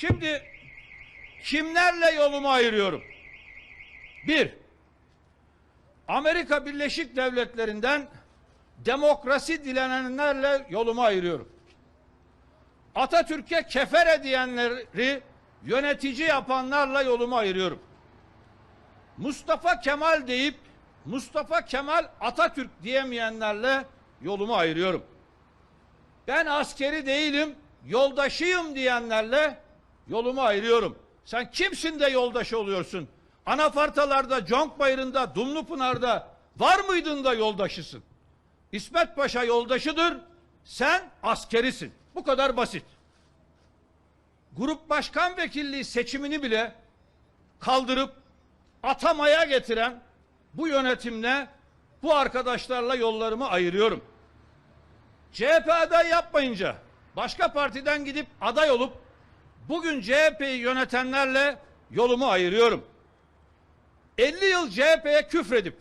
Şimdi kimlerle yolumu ayırıyorum? Bir, Amerika Birleşik Devletleri'nden demokrasi dilenenlerle yolumu ayırıyorum. Atatürk'e kefer diyenleri yönetici yapanlarla yolumu ayırıyorum. Mustafa Kemal deyip Mustafa Kemal Atatürk diyemeyenlerle yolumu ayırıyorum. Ben askeri değilim, yoldaşıyım diyenlerle yolumu ayırıyorum. Sen kimsin de yoldaşı oluyorsun? Anafartalarda, Conkbayırı'nda, Dumlupınar'da var mıydın da yoldaşısın? İsmet Paşa yoldaşıdır, sen askerisin. Bu kadar basit. Grup başkan vekilliği seçimini bile kaldırıp atamaya getiren bu yönetimle bu arkadaşlarla yollarımı ayırıyorum. CHP aday yapmayınca başka partiden gidip aday olup bugün CHP'yi yönetenlerle yolumu ayırıyorum. 50 yıl CHP'ye küfredip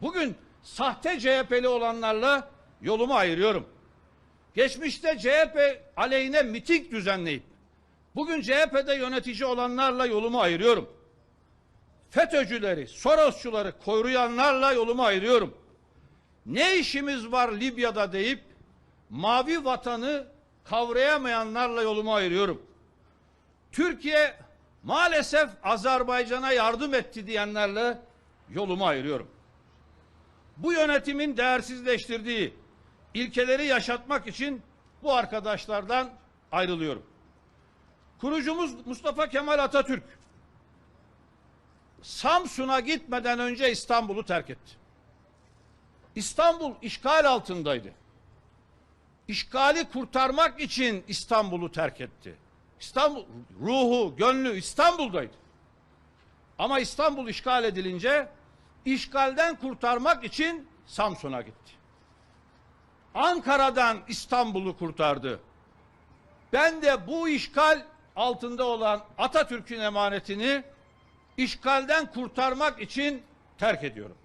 bugün sahte CHP'li olanlarla yolumu ayırıyorum. Geçmişte CHP aleyhine miting düzenleyip bugün CHP'de yönetici olanlarla yolumu ayırıyorum. FETÖ'cüleri, Sorosçuları koruyanlarla yolumu ayırıyorum. Ne işimiz var Libya'da deyip mavi vatanı kavrayamayanlarla yolumu ayırıyorum. Türkiye maalesef Azerbaycan'a yardım etti diyenlerle yolumu ayırıyorum. Bu yönetimin değersizleştirdiği ilkeleri yaşatmak için bu arkadaşlardan ayrılıyorum. Kurucumuz Mustafa Kemal Atatürk Samsun'a gitmeden önce İstanbul'u terk etti. İstanbul işgal altındaydı. İşgali kurtarmak için İstanbul'u terk etti. İstanbul ruhu, gönlü İstanbul'daydı. Ama İstanbul işgal edilince işgalden kurtarmak için Samsun'a gitti. Ankara'dan İstanbul'u kurtardı. Ben de bu işgal altında olan Atatürk'ün emanetini işgalden kurtarmak için terk ediyorum.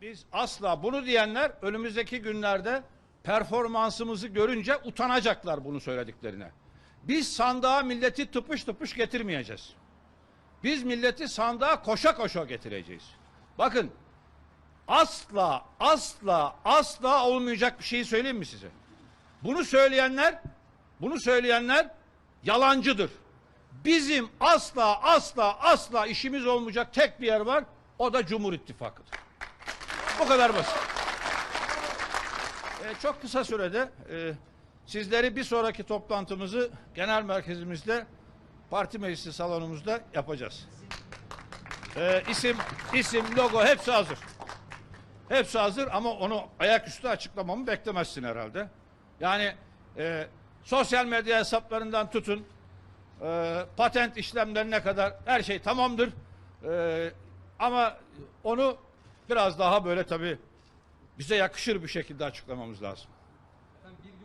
Biz asla bunu diyenler önümüzdeki günlerde performansımızı görünce utanacaklar bunu söylediklerine. Biz sandığa milleti tıpış tıpış getirmeyeceğiz. Biz milleti sandığa koşa koşa getireceğiz. Bakın asla asla asla olmayacak bir şeyi söyleyeyim mi size? Bunu söyleyenler bunu söyleyenler yalancıdır. Bizim asla asla asla işimiz olmayacak tek bir yer var. O da Cumhur İttifakı'dır. Bu kadar basit. Ee, çok kısa sürede e, sizleri bir sonraki toplantımızı genel merkezimizde parti meclisi salonumuzda yapacağız. Ee, isim, isim, logo hepsi hazır. Hepsi hazır ama onu ayaküstü açıklamamı beklemezsin herhalde. Yani e, sosyal medya hesaplarından tutun, e, patent işlemlerine kadar her şey tamamdır. E, ama onu biraz daha böyle tabii bize yakışır bir şekilde açıklamamız lazım. Efendim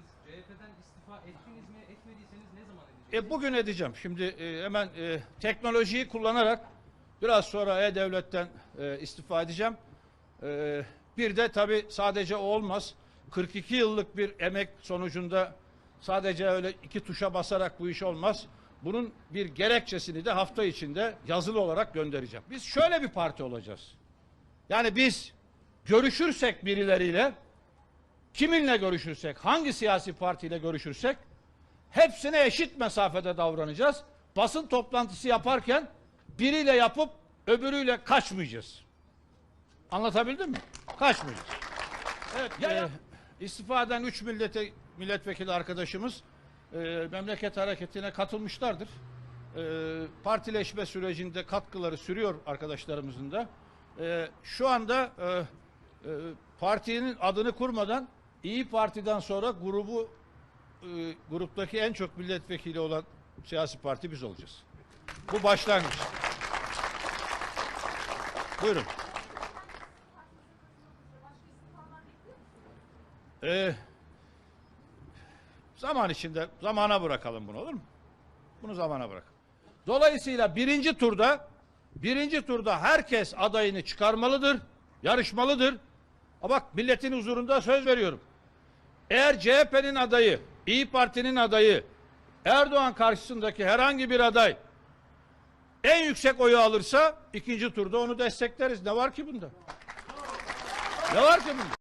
dediniz. CHP'den istifa ettiniz mi? Etmediyseniz ne zaman edeceksiniz? E, bugün edeceğim. Şimdi e, hemen e, teknolojiyi kullanarak biraz sonra E-Devlet'ten e, istifa edeceğim. E, bir de tabii sadece o olmaz. 42 yıllık bir emek sonucunda sadece öyle iki tuşa basarak bu iş olmaz. Bunun bir gerekçesini de hafta içinde yazılı olarak göndereceğim. Biz şöyle bir parti olacağız. Yani biz görüşürsek birileriyle kiminle görüşürsek, hangi siyasi partiyle görüşürsek hepsine eşit mesafede davranacağız. Basın toplantısı yaparken biriyle yapıp öbürüyle kaçmayacağız. Anlatabildim mi? Kaçmayacağız. Evet, e, istifa eden üç millete, milletvekili arkadaşımız e, memleket hareketine katılmışlardır. E, partileşme sürecinde katkıları sürüyor arkadaşlarımızın da. E, şu anda e, e, partinin adını kurmadan İyi Parti'den sonra grubu e, gruptaki en çok milletvekili olan siyasi parti biz olacağız. Bu başlangıç. Buyurun. Ee, zaman içinde zamana bırakalım bunu olur mu? Bunu zamana bırak. Dolayısıyla birinci turda birinci turda herkes adayını çıkarmalıdır, yarışmalıdır. Ama bak milletin huzurunda söz veriyorum. Eğer CHP'nin adayı, İyi Parti'nin adayı Erdoğan karşısındaki herhangi bir aday en yüksek oyu alırsa ikinci turda onu destekleriz. Ne var ki bunda? Ne var ki bunda?